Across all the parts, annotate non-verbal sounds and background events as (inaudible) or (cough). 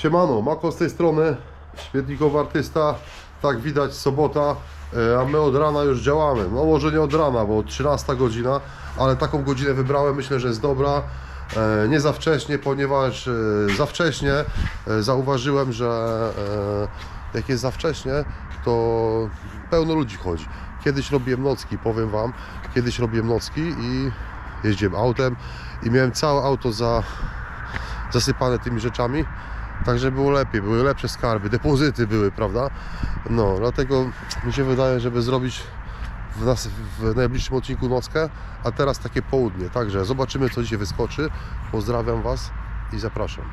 Siemano, Mako z tej strony, śmietnikowy artysta, tak widać sobota, e, a my od rana już działamy. No może nie od rana, bo 13 godzina, ale taką godzinę wybrałem, myślę, że jest dobra. E, Nie za wcześnie, ponieważ e, za wcześnie zauważyłem, że jak jest za wcześnie, to pełno ludzi chodzi. Kiedyś robiłem nocki, powiem Wam, kiedyś robiłem nocki i jeździłem autem i miałem całe auto za, zasypane tymi rzeczami. Także było lepiej, były lepsze skarby, depozyty były, prawda? No, dlatego mi się wydaje, żeby zrobić w, nas, w najbliższym odcinku nockę, a teraz takie południe. Także zobaczymy, co dzisiaj wyskoczy. Pozdrawiam Was i zapraszam.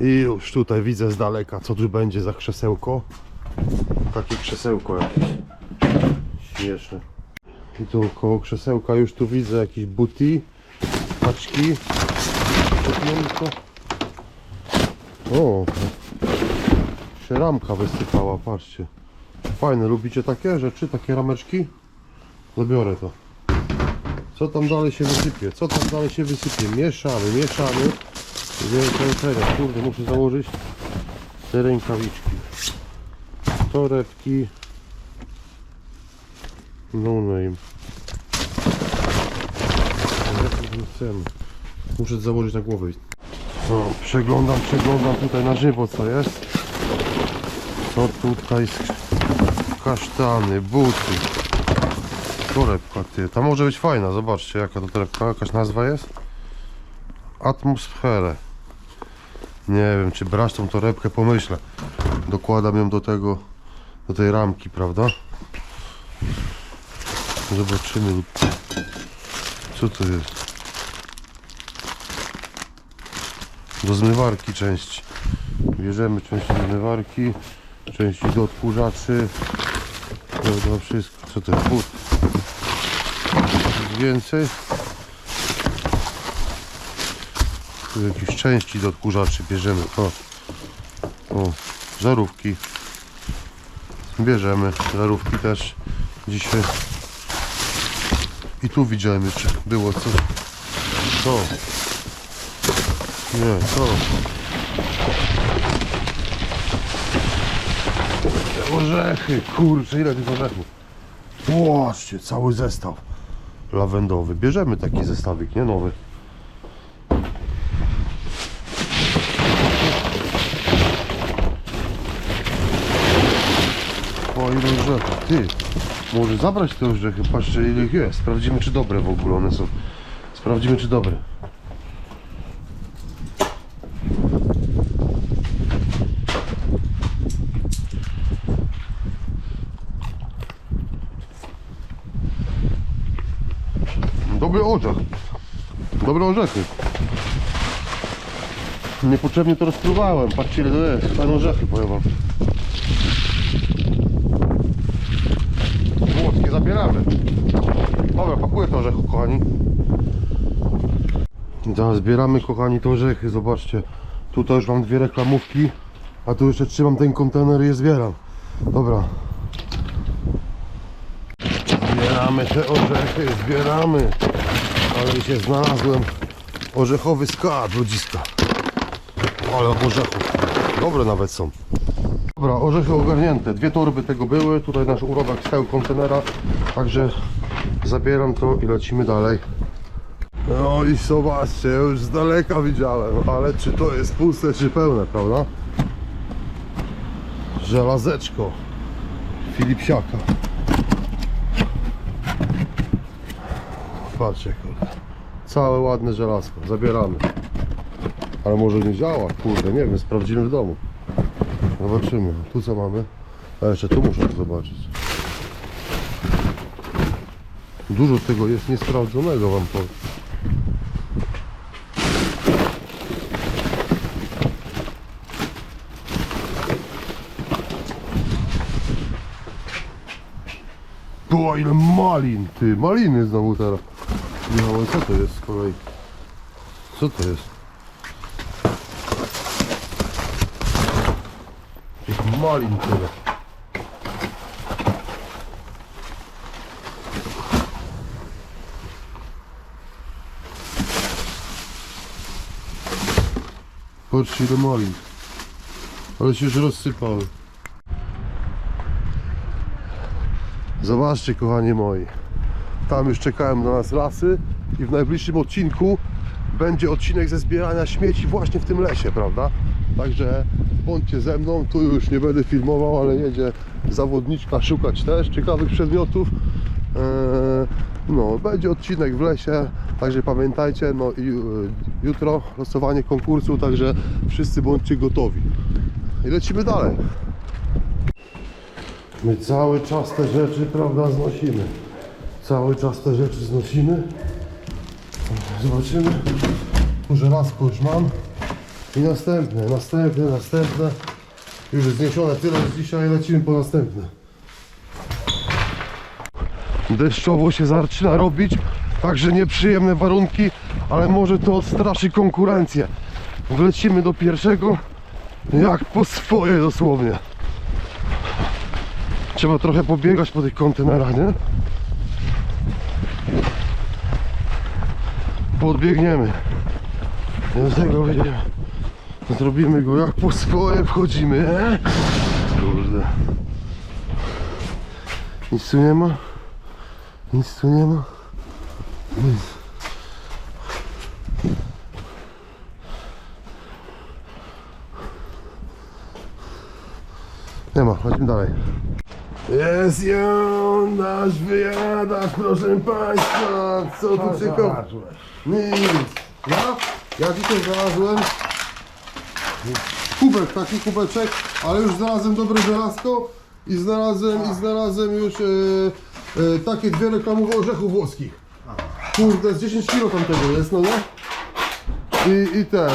I już tutaj widzę z daleka, co tu będzie za krzesełko. Takie krzesełko jakieś śmieszne. I tu koło krzesełka już tu widzę jakieś buty, paczki. Co o, się ramka wysypała, patrzcie. Fajne, lubicie takie rzeczy, takie rameczki? Zabiorę to. Co tam dalej się wysypie? Co tam dalej się wysypie? Mieszamy, mieszamy. Wielką teraz, kurde, muszę założyć te rękawiczki. Torebki. No name. Nie chcemy. Muszę założyć na głowę. No, przeglądam, przeglądam tutaj na żywo co jest. Co tutaj jest? Kasztany, buty. Torebka ty. Ta może być fajna, zobaczcie jaka to torebka, jakaś nazwa jest. Atmosferę. Nie wiem czy brać tą torebkę, pomyślę. Dokładam ją do tego, do tej ramki, prawda? Zobaczymy. Co to jest? Do zmywarki części. Bierzemy części do zmywarki, części do odkurzaczy, do wszystko. Co to jest? Coś Więcej. Tu jakieś części do odkurzaczy bierzemy. O, o żarówki. Bierzemy żarówki też dzisiaj. I tu widziałem jeszcze było coś. To. Nie, to. Te orzechy, kurczę, ile tych orzechów. Płaczcie, cały zestaw lawendowy. Bierzemy taki zestawik, nie nowy. O, ile orzechów, ty. Może zabrać te orzechy, patrzcie ile ich jest. Sprawdzimy czy dobre w ogóle one są. Sprawdzimy czy dobre. Dobry orzech. Dobre orzechy. Niepotrzebnie to rozpruwałem. Patrzcie ile to jest. Fajne orzechy powiem. Włoskie zabieramy. Dobra, pakuję te orzechy kochani. I teraz zbieramy kochani te orzechy. Zobaczcie. Tutaj już mam dwie reklamówki. A tu jeszcze trzymam ten kontener i je zbieram. Dobra. Zbieramy te orzechy, zbieramy. Ale się znalazłem orzechowy skarb ludziska. Ale orzechów. Dobre nawet są. Dobra, orzechy ogarnięte. Dwie torby tego były. Tutaj nasz urobek z tego kontenera. Także zabieram to i lecimy dalej. No i zobaczcie, już z daleka widziałem, ale czy to jest puste, czy pełne, prawda? Żelazeczko Filipsiaka. Patrzcie, kurde. Całe ładne żelazko, zabieramy. Ale może nie działa, kurde, nie wiem, sprawdzimy w domu. Zobaczymy. Tu co mamy? A jeszcze tu muszę zobaczyć. Dużo tego jest niesprawdzonego wam powiem. Było ile malin, ty, maliny znowu teraz. Ale co to jest z kolei? Co to jest? Tych malin tyle. Patrzcie ile malin. ale się już rozsypały. Zobaczcie, kochani moi. Tam już czekają na nas lasy i w najbliższym odcinku będzie odcinek ze zbierania śmieci właśnie w tym lesie, prawda? Także bądźcie ze mną, tu już nie będę filmował, ale jedzie zawodniczka szukać też ciekawych przedmiotów. Eee, no, będzie odcinek w lesie, także pamiętajcie, no i e, jutro losowanie konkursu, także wszyscy bądźcie gotowi. I lecimy dalej. My cały czas te rzeczy, prawda, znosimy. Cały czas te rzeczy znosimy. Zobaczymy. Tu żelazko już mam. I następne, następne, następne. Już zniesione tyle z dzisiaj, lecimy po następne. Deszczowo się zaczyna robić, także nieprzyjemne warunki, ale może to odstraszy konkurencję. Wlecimy do pierwszego jak po swoje dosłownie. Trzeba trochę pobiegać po tych kontenerach, nie? Podbiegniemy. Do tego wyjdziemy. Zrobimy go jak po swoje wchodzimy, e? Kurde. Nic tu nie ma? Nic tu nie ma? Nic. Nie ma, chodźmy dalej. Jest ją, nasz wyjadacz, proszę Państwa. Co tu ciekawe? Nic. Ja? Ja dzisiaj znalazłem kubek, taki kubeczek, ale już znalazłem dobre żelazko i znalazłem, i znalazłem już e, e, takie dwie reklamowe orzechów włoskich. Kurde, z 10 kg tam tego jest, no nie? I, i ten,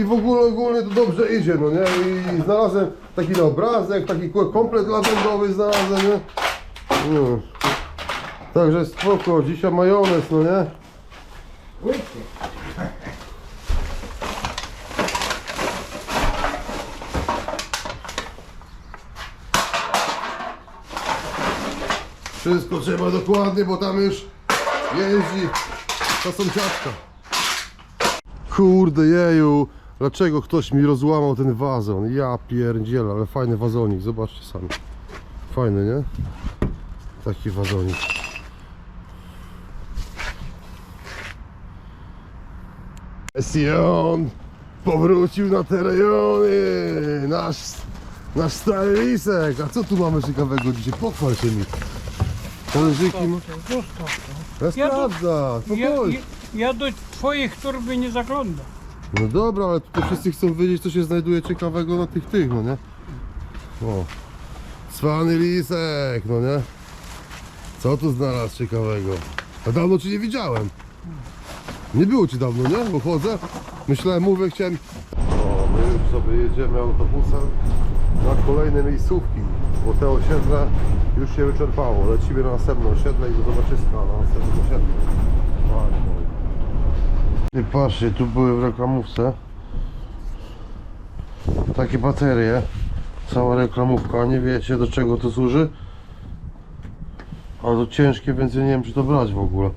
i w ogóle ogólnie to dobrze idzie, no nie? I znalazłem taki na obrazek, taki komplet lawendowy znalazłem, nie? No. Także spoko, dzisiaj majonez, no nie? Wszystko trzeba dokładnie, bo tam już jeździ ta sąsiadka. Kurde jeju, dlaczego ktoś mi rozłamał ten wazon? Ja pierdzielę, ale fajny wazonik, zobaczcie sami. Fajny, nie? Taki wazonik. Sion powrócił na te rejony, nasz, nasz stary lisek. A co tu mamy ciekawego dzisiaj? Pochwal się mi. Talerzyki ma... Zostaw. Ja Ja sprawdza, Ja, spokojnie. ja, ja do twoich torby nie zaglądam. No dobra, ale tutaj wszyscy chcą wiedzieć, co się znajduje ciekawego na tych tych, no nie? O. Cwany lisek, no nie? Co tu znalazł ciekawego? A dawno cię nie widziałem. Nie było ci dawno, nie? Bo chodzę. Myślałem, mówię, chciałem... O, my już sobie jedziemy autobusem na kolejne miejscówki, bo te osiedle już się wyczerpało. Lecimy na następne osiedle i do zobaczyska na następnym osiedlu. Ty patrzcie, tu były w reklamówce takie baterie, cała reklamówka, nie wiecie do czego to służy? Ale to ciężkie, więc ja nie wiem czy to brać w ogóle.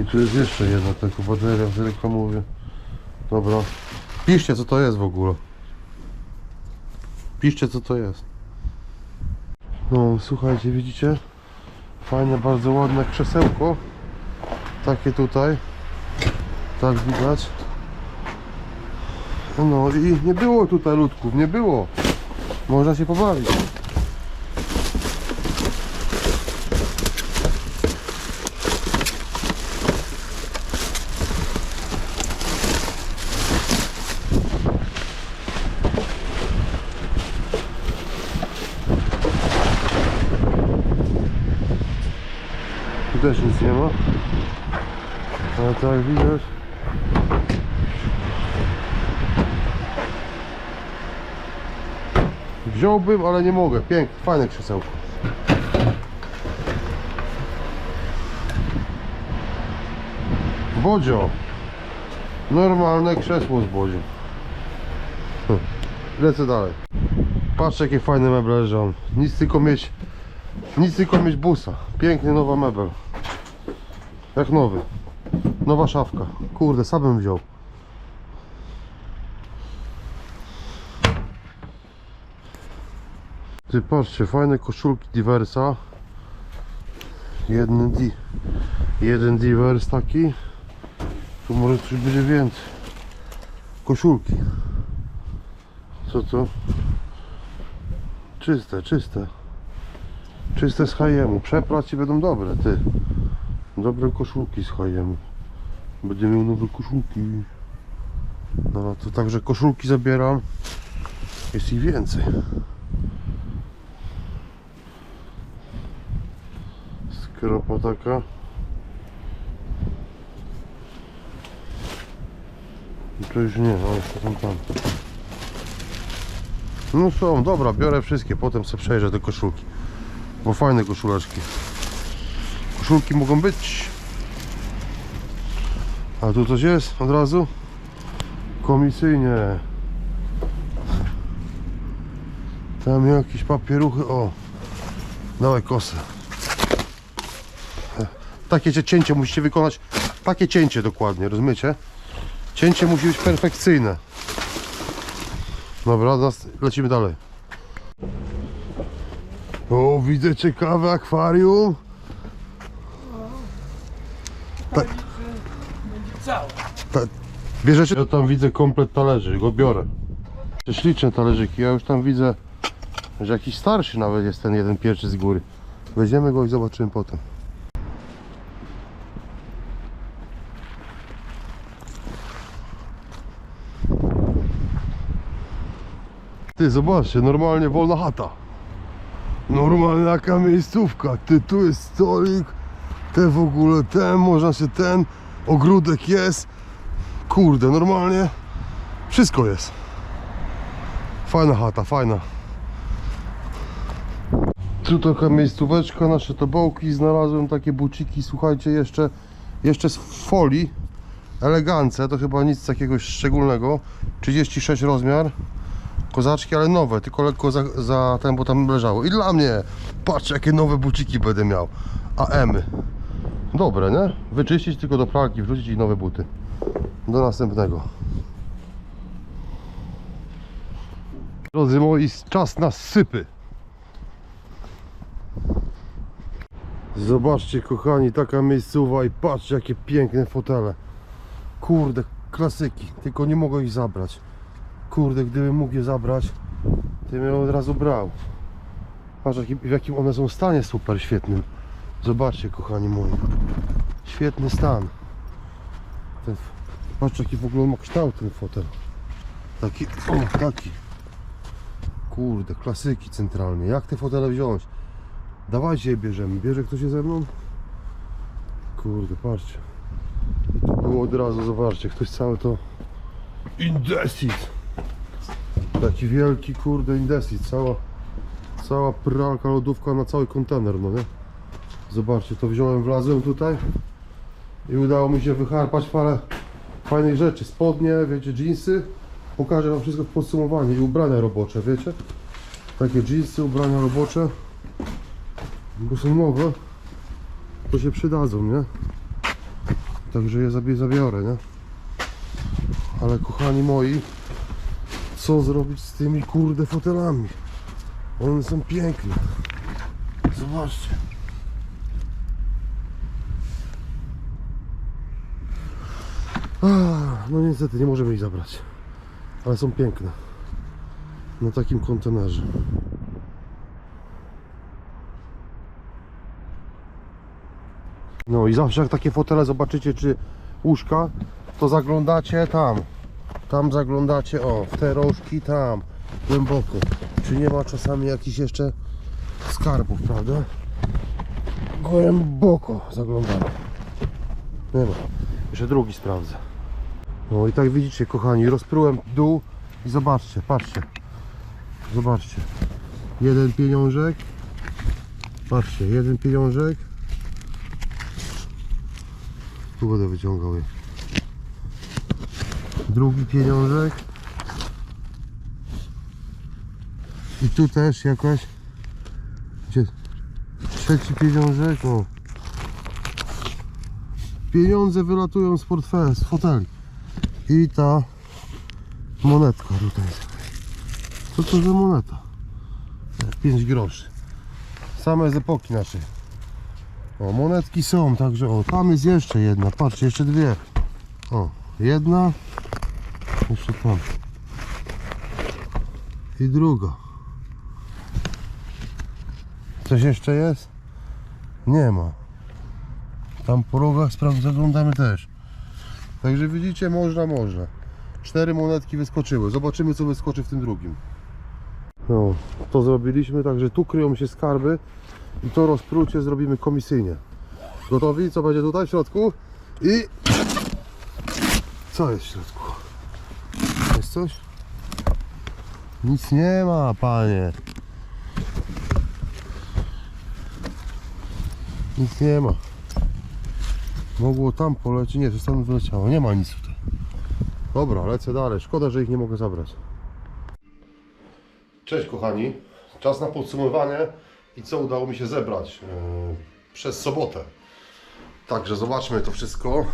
I tu jest jeszcze jedna taka bateria tej reklamowie. Dobra. Piszcie co to jest w ogóle. Piszcie co to jest. No słuchajcie, widzicie? Fajne, bardzo ładne krzesełko. Takie tutaj. Tak widać. No i nie było tutaj ludków, nie było. Można się pobawić. Nie ma. Ale tak widać. Wziąłbym, ale nie mogę. Piękne, fajne krzesełko. Bodzio. Normalne krzesło z Bodzio. Hm. Lecę dalej. Patrz jakie fajne meble leżą. Nic tylko mieć nic tylko mieć busa. Piękny nowa mebel. Jak nowy. Nowa szafka. Kurde, sam bym wziął. Ty patrzcie, fajne koszulki Diversa. Jeden, di jeden Divers taki. Tu może coś będzie więcej. Koszulki. Co to? Czyste, czyste. Czyste z H&M-u. Przeprać i będą dobre, ty. Dobre koszulki z H&M-u. Będę miał nowe koszulki. No to także koszulki zabieram. Jest ich więcej. Skropa taka. To już nie, ale jeszcze są tam. No są, dobra, biorę wszystkie, potem sobie przejrzę te koszulki. Bo fajne koszuleczki. Koszulki mogą być. A tu coś jest od razu? Komisyjnie. Tam jakieś papieruchy, o. Dawaj kosę. Takie cie- cięcie musicie wykonać. Takie cięcie dokładnie, rozumiecie? Cięcie musi być perfekcyjne. Dobra, lecimy dalej. O, widzę ciekawe akwarium. Tak. Tak. Bierzecie? Ja tam widzę komplet talerzy, go biorę. Śliczne talerzyki, ja już tam widzę, że jakiś starszy nawet jest ten jeden pierwszy z góry. Weźmiemy go i zobaczymy potem. Ty, zobaczcie, normalnie wolna chata. Normalna jaka miejscówka. Ty, tu jest stolik, te w ogóle, ten, można się ten, ogródek jest. Kurde, normalnie wszystko jest. Fajna chata, fajna. Tu taka miejscóweczka, nasze tobołki, znalazłem takie buciki, słuchajcie, jeszcze, jeszcze z folii, elegance, to chyba nic takiego szczególnego, 36 rozmiar, kozaczki, ale nowe, tylko lekko za, za ten, bo tam leżało. I dla mnie, patrz jakie nowe buciki będę miał, AM-y. Dobre, nie? Wyczyścić tylko do pralki, wrzucić i nowe buty. Do następnego. Drodzy moi, czas na sypy. Zobaczcie kochani, taka miejscowa i patrzcie jakie piękne fotele. Kurde, klasyki, tylko nie mogę ich zabrać. Kurde, gdybym mógł je zabrać, to bym je od razu brał. Patrz w jakim one są stanie super świetnym. Zobaczcie kochani moi. Świetny stan. Ten, patrz jaki w ogóle ma kształt ten fotel. Taki, o taki. Kurde, klasyki centralnie. Jak te fotele wziąć? Dawajcie je bierzemy. Bierze ktoś je ze mną? Kurde, patrzcie. I tu było od razu, zobaczcie, ktoś całe to... Indesit! Taki wielki, kurde, Indesit. Cała, cała pralka, lodówka na cały kontener, no nie? Zobaczcie, to wziąłem, wlazłem tutaj i udało mi się wycharpać parę fajnych rzeczy. Spodnie, wiecie, jeansy. Pokażę wam wszystko w podsumowaniu i ubrania robocze, wiecie? Takie jeansy, ubrania robocze. Bo są nowe. To się przydadzą, nie? Także je zabiorę, nie? Ale kochani moi, co zrobić z tymi kurde fotelami? One są piękne. Zobaczcie. No niestety nie możemy ich zabrać. Ale są piękne. Na takim kontenerze. No i zawsze jak takie fotele zobaczycie, czy łóżka, to zaglądacie tam. Tam zaglądacie, o, w te rożki, tam, głęboko. Czy nie ma czasami jakichś jeszcze skarbów, prawda? Głęboko zaglądamy. Nie ma. Jeszcze drugi sprawdzę. No i tak widzicie, kochani, rozprułem dół i zobaczcie, patrzcie. Zobaczcie. Jeden pieniążek. Patrzcie, jeden pieniążek. Tu będę wyciągał je. Drugi pieniążek. I tu też jakaś. Gdzie? Trzeci pieniążek. O. Pieniądze wylatują z portfela, z foteli. I ta monetka tutaj. Co to za moneta? 5 groszy. Same z epoki naszej. O, monetki są, także o, tam jest jeszcze jedna, patrzcie, jeszcze dwie. O, jedna, jeszcze tam. I druga. Coś jeszcze jest? Nie ma. Tam po rogach sprawdź, zaglądamy też. Także widzicie, można, można. Cztery monetki wyskoczyły. Zobaczymy, co wyskoczy w tym drugim. No, to zrobiliśmy, także tu kryją się skarby i to rozprucie zrobimy komisyjnie. Gotowi? Co będzie tutaj w środku? I... Co jest w środku? Jest coś? Nic nie ma, panie. Nic nie ma. Mogło tam polecieć. Nie, to stąd wyleciało. Nie ma nic tutaj. Dobra, lecę dalej. Szkoda, że ich nie mogę zabrać. Cześć kochani. Czas na podsumowanie i co udało mi się zebrać yy, przez sobotę. Także zobaczmy to wszystko.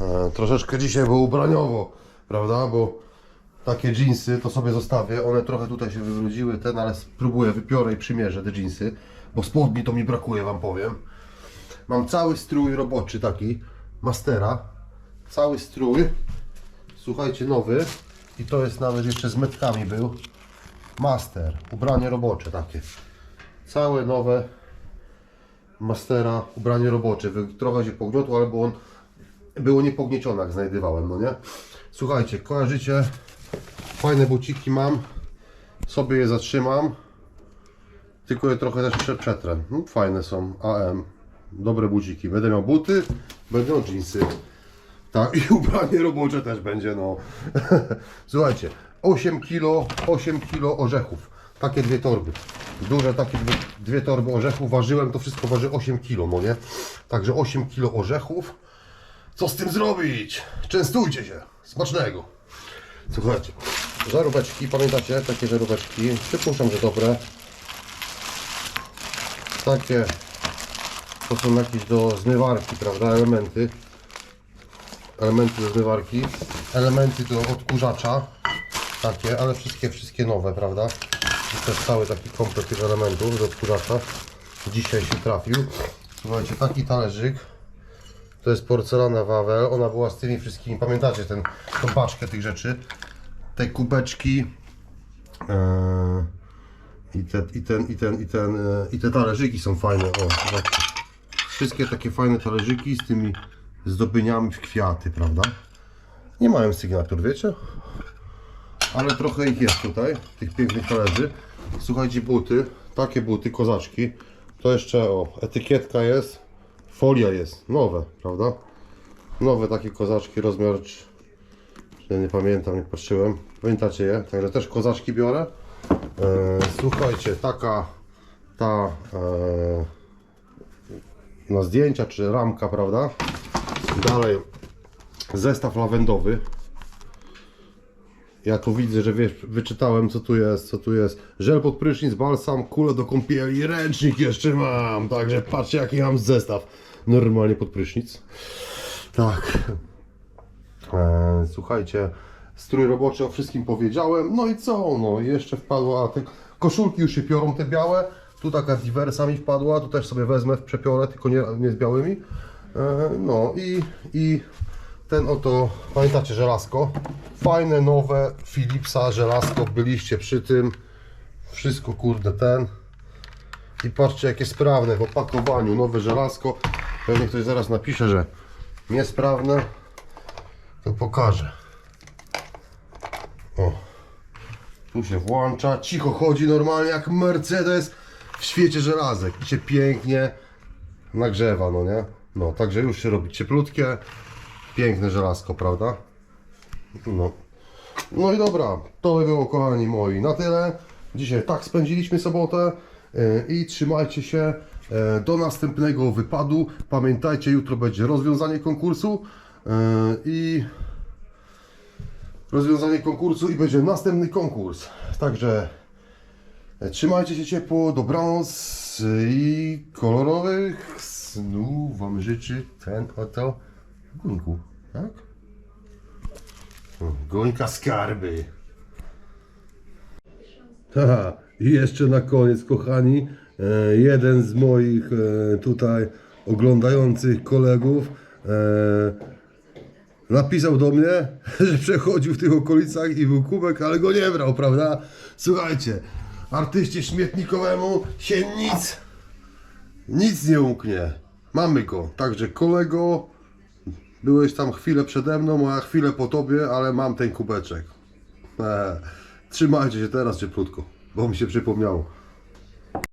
E, troszeczkę dzisiaj było ubraniowo, prawda? Bo takie jeansy to sobie zostawię. One trochę tutaj się wywróciły, ten, ale spróbuję, wypiorę i przymierzę te jeansy. Bo spodni to mi brakuje, wam powiem. Mam cały strój roboczy taki, Mastera. Cały strój. Słuchajcie, nowy. I to jest nawet jeszcze z metkami był. Master, ubranie robocze takie. Całe nowe Mastera, ubranie robocze. Trochę się pogniotło, ale było on było niepogniecione, jak znajdywałem, no nie? Słuchajcie, kojarzycie? Fajne buciki mam. Sobie je zatrzymam. Tylko je trochę też prze- przetrę. No, fajne są. AM. Dobre buciki. Będę miał buty, miał jeansy. Tak, i ubranie robocze też będzie, no. (laughs) Słuchajcie, 8 kilo, 8 kilo orzechów. Takie dwie torby. Duże takie dwie, dwie torby orzechów. Ważyłem, to wszystko waży 8 kilo, no nie? Także 8 kilo orzechów. Co z tym zrobić? Częstujcie się. Smacznego. Słuchajcie, żaróweczki, pamiętacie? Takie żaróweczki. Przypuszczam, że dobre. Takie to są jakieś do zmywarki, prawda? Elementy. Elementy do zmywarki. Elementy do odkurzacza. Takie, ale wszystkie, wszystkie nowe, prawda? I też cały taki komplet tych elementów do odkurzacza. Dzisiaj się trafił. Słuchajcie, taki talerzyk. To jest porcelana Wawel. Ona była z tymi wszystkimi. Pamiętacie ten, tą paczkę tych rzeczy? Te kubeczki. Eee, i, te, i ten, i ten, i ten, e, i te talerzyki są fajne. O, zobaczcie. Wszystkie takie fajne talerzyki z tymi zdobieniami w kwiaty, prawda? Nie mają sygnatur, wiecie? Ale trochę ich jest tutaj, tych pięknych talerzy. Słuchajcie, buty, takie buty, kozaczki. To jeszcze, o, etykietka jest, folia jest, nowe, prawda? Nowe takie kozaczki, rozmiar, czy nie pamiętam, nie patrzyłem. Pamiętacie je? Także też kozaczki biorę. E, słuchajcie, taka, ta, e, na zdjęcia, czy ramka, prawda? Dalej, zestaw lawendowy. Ja tu widzę, że wiesz, wyczytałem co tu jest, co tu jest. Żel pod prysznic, balsam, kule do kąpieli, ręcznik jeszcze mam. Także patrzcie jaki mam zestaw. Normalnie pod prysznic. Tak. E, słuchajcie, strój roboczy o wszystkim powiedziałem. No i co? No jeszcze wpadła, te koszulki już się piorą te białe. Tu taka diversa mi wpadła, tu też sobie wezmę w przepiorę, tylko nie, nie z białymi. E, no i, i ten oto, pamiętacie żelazko? Fajne, nowe Philipsa żelazko, byliście przy tym. Wszystko kurde ten. I patrzcie jakie sprawne w opakowaniu, nowe żelazko. Pewnie ktoś zaraz napisze, że niesprawne. To pokażę. O. Tu się włącza, cicho chodzi normalnie jak Mercedes w świecie żelazek. I się pięknie nagrzewa, no nie? No, także już się robi cieplutkie. Piękne żelazko, prawda? No. No i dobra, to by było kochani moi na tyle. Dzisiaj tak spędziliśmy sobotę yy, i trzymajcie się yy, do następnego wypadu. Pamiętajcie, jutro będzie rozwiązanie konkursu yy, i rozwiązanie konkursu i będzie następny konkurs. Także e, trzymajcie się ciepło, dobranoc i kolorowych snów Wam życzy ten oto Gońku, tak? Gońka skarby. Haha, I jeszcze na koniec, kochani, e, jeden z moich e, tutaj oglądających kolegów e, napisał do mnie, (laughs) że przechodził w tych okolicach i był kubek, ale go nie brał, prawda? Słuchajcie, artyście śmietnikowemu się nic, nic nie umknie. Mamy go. Także kolego, byłeś tam chwilę przede mną, a chwilę po tobie, ale mam ten kubeczek. E, trzymajcie się teraz cieplutko, bo mi się przypomniało.